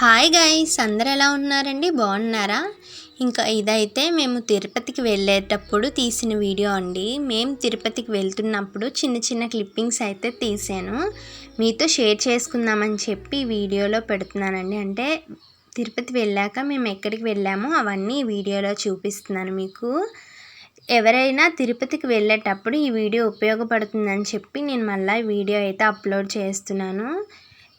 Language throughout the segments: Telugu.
హాయ్ గైస్ అందరు ఎలా ఉన్నారండి? బాగున్నారా? ఇంకా ఇదైతే మేము తిరుపతికి వెళ్ళేటప్పుడు తీసిన వీడియో అండి. మేము తిరుపతికి వెళ్తున్నప్పుడు చిన్న చిన్న క్లిప్పింగ్స్ అయితే తీసాను. మీతో షేర్ చేసుకుందామని చెప్పి వీడియోలో పెడుతున్నానండి. అంటే తిరుపతి వెళ్ళాక మేము ఎక్కడికి వెళ్ళామో అవన్నీ వీడియోలో చూపిస్తున్నాను మీకు. ఎవరైనా తిరుపతికి వెళ్ళేటప్పుడు ఈ వీడియో ఉపయోగపడుతుందని చెప్పి నేను మళ్ళీ వీడియో అయితే అప్లోడ్ చేస్తున్నాను.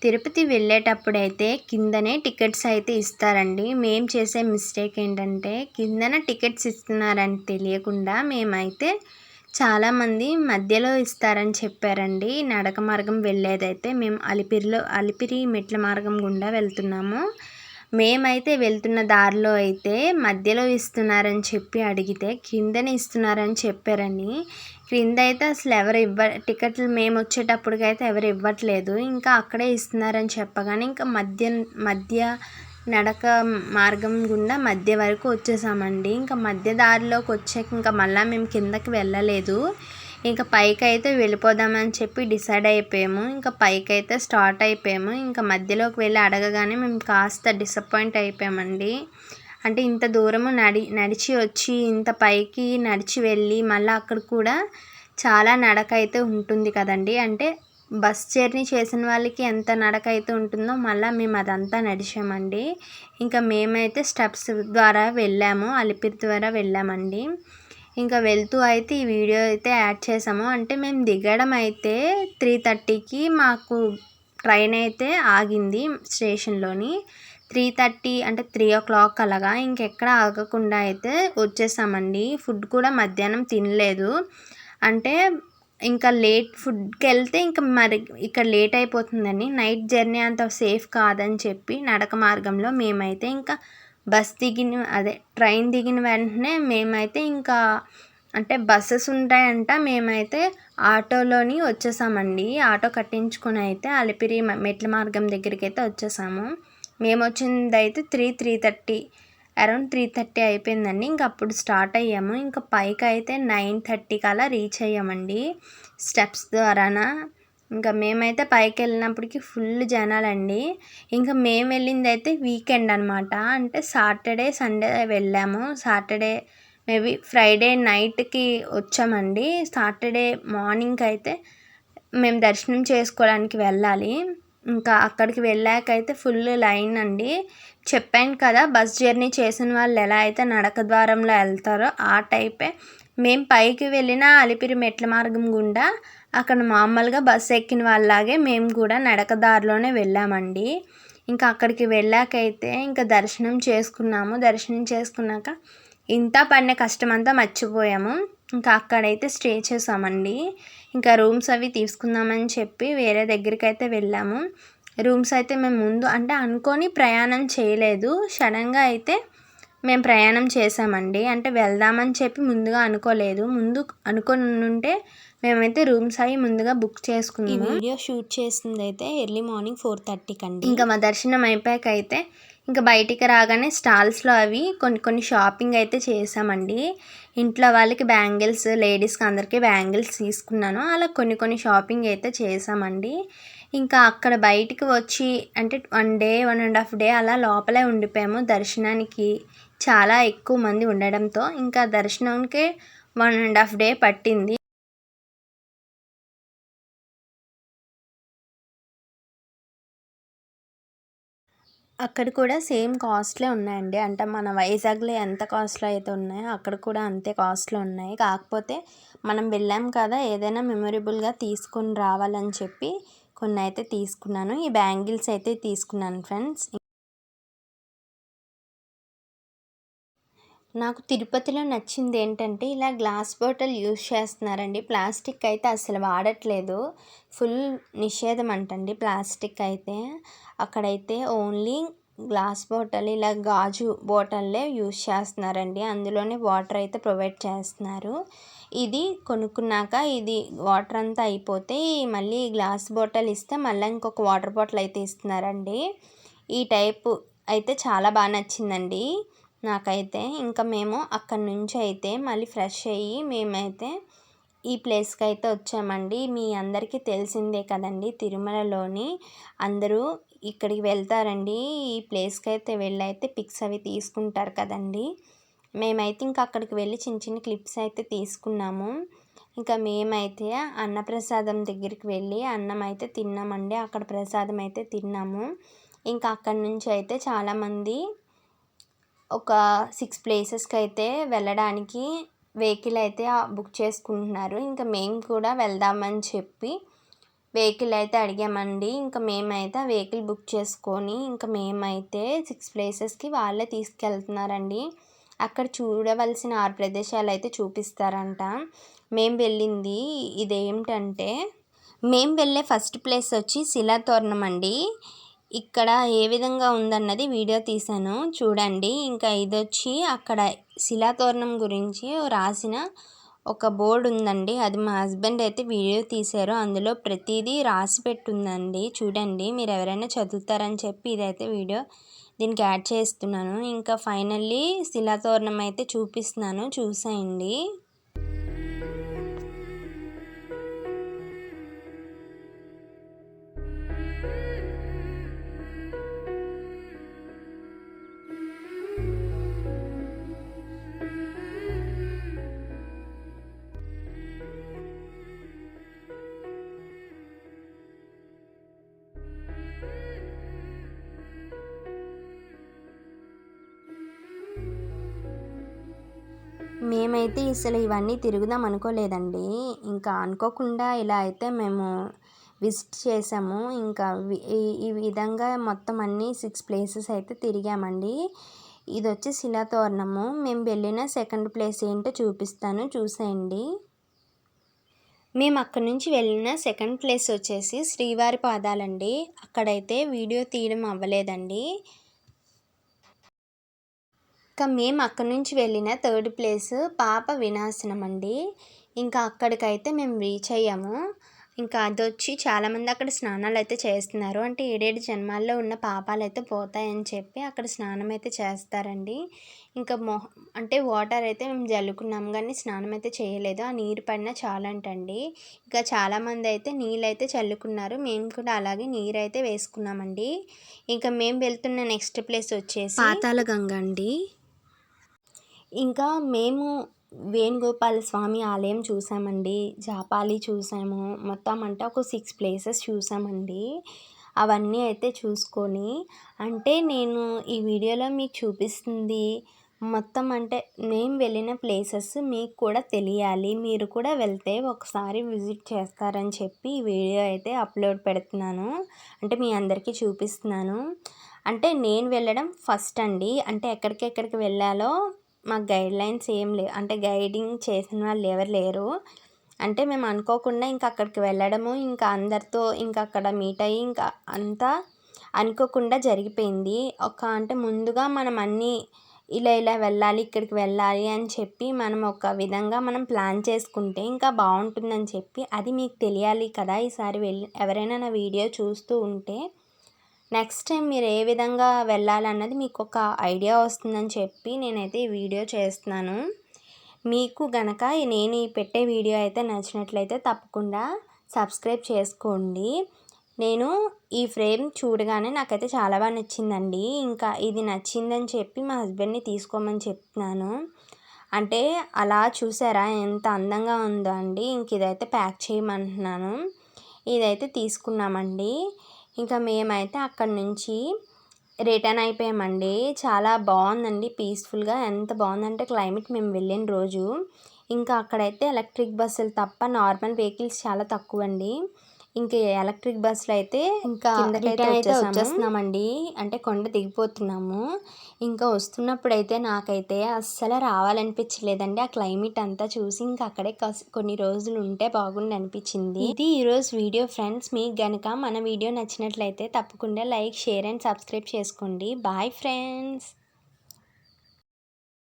తిరుపతి వెళ్ళేటప్పుడైతే కిందనే టికెట్స్ అయితే ఇస్తారండి. మేము చేసే మిస్టేక్ ఏంటంటే కిందన టికెట్స్ ఇస్తున్నారని తెలియకుండా మేమైతే చాలామంది మధ్యలో ఇస్తారని చెప్పారండి. నడక మార్గం వెళ్ళేదైతే మేము అలిపిరిలో అలిపిరి మెట్ల మార్గం గుండా వెళ్తున్నాము. మేమైతే వెళ్తున్న దారిలో అయితే మధ్యలో ఇస్తున్నారని చెప్పి అడిగితే కిందనే ఇస్తున్నారని చెప్పారని క్రింద అయితే అసలు ఎవరు ఇవ్వ టికెట్లు మేము వచ్చేటప్పటికైతే ఎవరు ఇవ్వట్లేదు. ఇంకా అక్కడే ఇస్తున్నారని చెప్పగానే ఇంకా మధ్య మధ్య నడక మార్గం గుండా మధ్య వరకు వచ్చేసామండి. ఇంకా మధ్య దారిలోకి వచ్చాక ఇంకా మళ్ళీ మేము కిందకి వెళ్ళలేదు. ఇంకా పైకి అయితే వెళ్ళిపోదామని చెప్పి డిసైడ్ అయిపోయాము. ఇంకా పైకి అయితే స్టార్ట్ అయిపోయాము. ఇంకా మధ్యలోకి వెళ్ళి అడగగానే మేము కాస్త డిసప్పాయింట్ అయిపోయామండి. అంటే ఇంత దూరము నడి నడిచి వచ్చి ఇంత పైకి నడిచి వెళ్ళి మళ్ళీ అక్కడ కూడా చాలా నడక అయితే ఉంటుంది కదండి. అంటే బస్ జర్నీ చేసిన వాళ్ళకి ఎంత నడక అయితే ఉంటుందో మళ్ళీ మేము అదంతా నడిచామండి. ఇంకా మేమైతే స్టెప్స్ ద్వారా వెళ్ళాము అలిపిరి ద్వారా వెళ్ళామండి. ఇంకా వెళ్తూ అయితే ఈ వీడియో అయితే యాడ్ చేసాము. అంటే మేము దిగడం అయితే త్రీ థర్టీకి మాకు ట్రైన్ అయితే ఆగింది స్టేషన్లోని. త్రీ థర్టీ అంటే త్రీ ఓ క్లాక్ అలాగా ఇంకెక్కడ ఆగకుండా అయితే వచ్చేసామండి. ఫుడ్ కూడా మధ్యాహ్నం తినలేదు. అంటే ఇంకా లేట్ ఫుడ్కి వెళ్తే ఇంకా మరి ఇక్కడ లేట్ అయిపోతుందని నైట్ జర్నీ అంత సేఫ్ కాదని చెప్పి నడక మార్గంలో మేమైతే ఇంకా బస్ దిగిన అదే ట్రైన్ దిగిన వెంటనే మేమైతే ఇంకా అంటే బస్సెస్ ఉంటాయంట. మేమైతే ఆటోలోని వచ్చేసామండి. ఆటో కట్టించుకుని అయితే అలిపిరి మెట్ల మార్గం దగ్గరికి అయితే వచ్చేసాము. మేము వచ్చింది అయితే three three thirty around three thirty అయిపోయిందండి. ఇంక అప్పుడు స్టార్ట్ అయ్యాము. ఇంకా పైకి అయితే నైన్ థర్టీకి అలా రీచ్ అయ్యామండి స్టెప్స్ ద్వారానా. ఇంకా మేమైతే పైకి వెళ్ళినప్పటికి ఫుల్ జనాలండి. ఇంకా మేము వెళ్ళింది అయితే వీకెండ్ అనమాట అంటే సాటర్డే సండే వెళ్ళాము. సాటర్డే మేబీ ఫ్రైడే నైట్కి వచ్చామండి. సాటర్డే మార్నింగ్ అయితే మేము దర్శనం చేసుకోవడానికి వెళ్ళాలి. ఇంకా అక్కడికి వెళ్ళాకైతే ఫుల్ లైన్ అండి. చెప్పాను కదా బస్ జర్నీ చేసిన వాళ్ళు ఎలా అయితే నడక ద్వారంలో వెళ్తారో ఆ టైపే. మేము పైకి వెళ్ళిన అలిపిరి మెట్ల మార్గం గుండా అక్కడ మామూలుగా బస్సు ఎక్కిన వాళ్ళలాగే మేము కూడా నడక దారిలోనే వెళ్ళామండి. ఇంకా అక్కడికి వెళ్ళాకైతే ఇంకా దర్శనం చేసుకున్నాము. దర్శనం చేసుకున్నాక ఇంత పడిన కష్టం అంతా మర్చిపోయాము. ఇంకా అక్కడైతే స్టే చేసామండి. ఇంకా రూమ్స్ అవి తీసుకుందామని చెప్పి వేరే దగ్గరికి అయితే వెళ్ళాము. రూమ్స్ అయితే మేము ముందు అంటే అనుకొని ప్రయాణం చేయలేదు. సడన్గా అయితే మేము ప్రయాణం చేసామండి అంటే వెళ్దామని చెప్పి ముందుగా అనుకోలేదు. ముందు అనుకొని ఉంటే మేమైతే రూమ్స్ అవి ముందుగా బుక్ చేసుకున్నాము. వీడియో షూట్ చేసింది అయితే ఎర్లీ మార్నింగ్ ఫోర్ థర్టీకి అండి. ఇంకా మా దర్శనం అయిపోయాక అయితే ఇంకా బయటికి రాగానే స్టాల్స్లో అవి కొన్ని కొన్ని షాపింగ్ అయితే చేసామండి ఇంట్లో వాళ్ళకి బ్యాంగిల్స్ లేడీస్కి అందరికీ బ్యాంగిల్స్ తీసుకున్నాను. అలా కొన్ని కొన్ని షాపింగ్ అయితే చేసామండి ఇంకా అక్కడ బయటికి వచ్చి అంటే one day one and half day అలా లోపలే ఉండిపోయాము. దర్శనానికి చాలా ఎక్కువ మంది ఉండడంతో ఇంకా దర్శనానికి వన్ అండ్ హాఫ్ డే పట్టింది. అక్కడ కూడా సేమ్ కాస్ట్లే ఉన్నాయండి. అంటే మన వైజాగ్లో ఎంత కాస్ట్లో అయితే ఉన్నాయో అక్కడ కూడా అంతే కాస్ట్లో ఉన్నాయి. కాకపోతే మనం వెళ్ళాం కదా ఏదైనా మెమొరబుల్గా తీసుకొని రావాలని చెప్పి కొన్ని అయితే తీసుకున్నాను. ఈ బ్యాంగిల్స్ అయితే తీసుకున్నాను ఫ్రెండ్స్. నాకు తిరుపతిలో నచ్చింది ఏంటంటే ఇలా గ్లాస్ బాటిల్ యూస్ చేస్తున్నారండి. ప్లాస్టిక్ అయితే అసలు వాడట్లేదు. ఫుల్ నిషేధం అంటండి ప్లాస్టిక్ అయితే. అక్కడైతే ఓన్లీ గ్లాస్ బాటిల్ ఇలా గాజు బాటిల్లే యూస్ చేస్తున్నారండి. అందులోనే వాటర్ అయితే ప్రొవైడ్ చేస్తున్నారు. ఇది కొనుక్కున్నాక ఇది వాటర్ అంతా అయిపోతే మళ్ళీ గ్లాస్ బాటిల్ ఇస్తే మళ్ళీ ఇంకొక వాటర్ బాటిల్ అయితే ఇస్తున్నారండి. ఈ టైపు అయితే చాలా బాగా నచ్చిందండి. నాకైతే ఇంకా మేము అక్కడి నుంచి అయితే మళ్ళీ ఫ్రెష్ అయ్యి మేమైతే ఈ ప్లేస్కి అయితే వచ్చామండి. మీ అందరికీ తెలిసిందే కదండి తిరుమలలోని అందరూ ఇక్కడికి వెళ్తారండి. ఈ ప్లేస్కి అయితే వెళ్ళి అయితే పిక్స్ అవి తీసుకుంటారు కదండి. మేమైతే ఇంకా అక్కడికి వెళ్ళి చిన్న చిన్న క్లిప్స్ అయితే తీసుకున్నాము. ఇంకా మేమైతే అన్నప్రసాదం దగ్గరికి వెళ్ళి అన్నం అయితే తిన్నామండి. అక్కడ ప్రసాదం అయితే తిన్నాము. ఇంకా అక్కడి నుంచి అయితే చాలామంది ఒక సిక్స్ ప్లేసెస్కి అయితే వెళ్ళడానికి వెహికల్ అయితే బుక్ చేసుకుంటున్నారు. ఇంకా మేము కూడా వెళ్దామని చెప్పి వెహికల్ అయితే అడిగామండి. ఇంకా మేమైతే వెహికల్ బుక్ చేసుకొని ఇంకా మేమైతే సిక్స్ ప్లేసెస్కి వాళ్ళే తీసుకెళ్తున్నారండి. అక్కడ చూడవలసిన ఆరు ప్రదేశాలు అయితే చూపిస్తారంట. మేము వెళ్ళింది ఇదేమిటంటే మేము వెళ్ళే ఫస్ట్ ప్లేస్ వచ్చి శిలాతోరణం అండి. ఇక్కడ ఏ విధంగా ఉందన్నది వీడియో తీశాను. చూడండి ఇంకా ఇది వచ్చి అక్కడ శిలాతోరణం గురించి రాసిన ఒక బోర్డు ఉందండి. అది మా హస్బెండ్ అయితే వీడియో తీశారు. అందులో ప్రతిదీ రాసి పెట్టుందండి. చూడండి మీరు ఎవరైనా చదువుతారని చెప్పి ఇదైతే వీడియో దీనికి యాడ్ చేస్తున్నాను. ఇంకా ఫైనల్లీ శిలాతోరణం అయితే చూపిస్తున్నాను. చూసేయండి. మేమైతే అసలు ఇవన్నీ తిరుగుదాం అనుకోలేదండి. ఇంకా అనుకోకుండా ఇలా అయితే మేము విజిట్ చేసాము. ఇంకా ఈ విధంగా మొత్తం అన్నీ సిక్స్ ప్లేసెస్ అయితే తిరిగామండి. ఇది వచ్చి శిలాతోరణము. మేము వెళ్ళిన సెకండ్ ప్లేస్ ఏంటో చూపిస్తాను. చూసేయండి. మేము అక్కడి నుంచి వెళ్ళిన సెకండ్ ప్లేస్ వచ్చేసి శ్రీవారి పాదాలండి. అక్కడైతే వీడియో తీయడం అవ్వలేదండి. ఇంకా మేము అక్కడి నుంచి వెళ్ళిన థర్డ్ ప్లేస్ పాప వినాశనం అండి ఇంకా అక్కడికైతే మేము రీచ్ అయ్యాము. ఇంకా అది వచ్చి చాలామంది అక్కడ స్నానాలు అయితే చేస్తున్నారు. అంటే ఏడేడు జన్మాల్లో ఉన్న పాపాలు అయితే పోతాయని చెప్పి అక్కడ స్నానం అయితే చేస్తారండి. ఇంకా మొహ అంటే వాటర్ అయితే మేము జల్లుకున్నాం కానీ స్నానం అయితే చేయలేదు. ఆ నీరు పడినా చాలంటండి. ఇంకా చాలామంది అయితే నీళ్ళు అయితే చల్లుకున్నారు. మేము కూడా అలాగే నీరు అయితే వేసుకున్నామండి. ఇంకా మేము వెళ్తున్న నెక్స్ట్ ప్లేస్ వచ్చేసి పాతాల గంగ అండి. ఇంకా మేము వేణుగోపాల స్వామి ఆలయం చూసామండి. జాపాలి చూసాము. మొత్తం అంటే ఒక సిక్స్ ప్లేసెస్ చూసామండి. అవన్నీ అయితే చూసుకొని అంటే నేను ఈ వీడియోలో మీకు చూపిస్తుంది. మొత్తం అంటే మేము వెళ్ళిన ప్లేసెస్ మీకు కూడా తెలియాలి. మీరు కూడా వెళ్తే ఒకసారి విజిట్ చేస్తారని చెప్పి ఈ వీడియో అయితే అప్లోడ్ పెడుతున్నాను. అంటే మీ అందరికీ చూపిస్తున్నాను. అంటే నేను వెళ్ళడం ఫస్ట్ అండి. అంటే ఎక్కడికెక్కడికి వెళ్ళాలో మాకు గైడ్లైన్స్ ఏం లేవు. అంటే గైడింగ్ చేసిన వాళ్ళు ఎవరు లేరు. అంటే మేము అనుకోకుండా ఇంకా అక్కడికి వెళ్ళడము ఇంకా అందరితో ఇంకా అక్కడ మీట్ అయ్యి ఇంకా అంతా అనుకోకుండా జరిగిపోయింది. ఒక అంటే ముందుగా మనం అన్నీ ఇలా ఇలా వెళ్ళాలి ఇక్కడికి వెళ్ళాలి అని చెప్పి మనం ఒక విధంగా మనం ప్లాన్ చేసుకుంటే ఇంకా బాగుంటుందని చెప్పి అది మీకు తెలియాలి కదా. ఈసారి వెళ్ళి ఎవరైనా నా వీడియో చూస్తూ ఉంటే నెక్స్ట్ టైం మీరు ఏ విధంగా వెళ్ళాలన్నది మీకు ఒక ఐడియా వస్తుందని చెప్పి నేనైతే ఈ వీడియో చేస్తున్నాను. మీకు గనక నేను ఈ పెట్టే వీడియో అయితే నచ్చినట్లయితే తప్పకుండా సబ్స్క్రైబ్ చేసుకోండి. నేను ఈ ఫ్రేమ్ చూడగానే నాకైతే చాలా బాగా నచ్చిందండి. ఇంకా ఇది నచ్చిందని చెప్పి మా హస్బెండ్ని తీసుకోమని చెప్తున్నాను. అంటే అలా చూసారా? ఎంత అందంగా ఉందో అండి. ఇంక ఇదైతే ప్యాక్ చేయమంటున్నాను. ఇదైతే తీసుకున్నామండి. ఇంకా మేమైతే అక్కడి నుంచి రిటర్న్ అయిపోయామండి. చాలా బాగుందండి పీస్ఫుల్గా. ఎంత బాగుందంటే క్లైమేట్ మేము వెళ్ళిన రోజు. ఇంకా అక్కడైతే ఎలక్ట్రిక్ బస్సులు తప్ప నార్మల్ వెహికల్స్ చాలా తక్కువ అండి ఇంకా ఎలక్ట్రిక్ బస్సులు అయితే ఇంకా అయితే వచ్చేస్తున్నామండి. అంటే కొండ దిగిపోతున్నాము. ఇంకా వస్తున్నప్పుడు అయితే నాకైతే అస్సలు రావాలనిపించలేదండి. ఆ క్లైమేట్ అంతా చూసి ఇంకా అక్కడే కొన్ని రోజులు ఉంటే బాగుండి అనిపించింది. ఇది ఈరోజు వీడియో ఫ్రెండ్స్. మీకు గనక మన వీడియో నచ్చినట్లయితే తప్పకుండా లైక్ షేర్ అండ్ సబ్స్క్రైబ్ చేసుకోండి. Bye friends.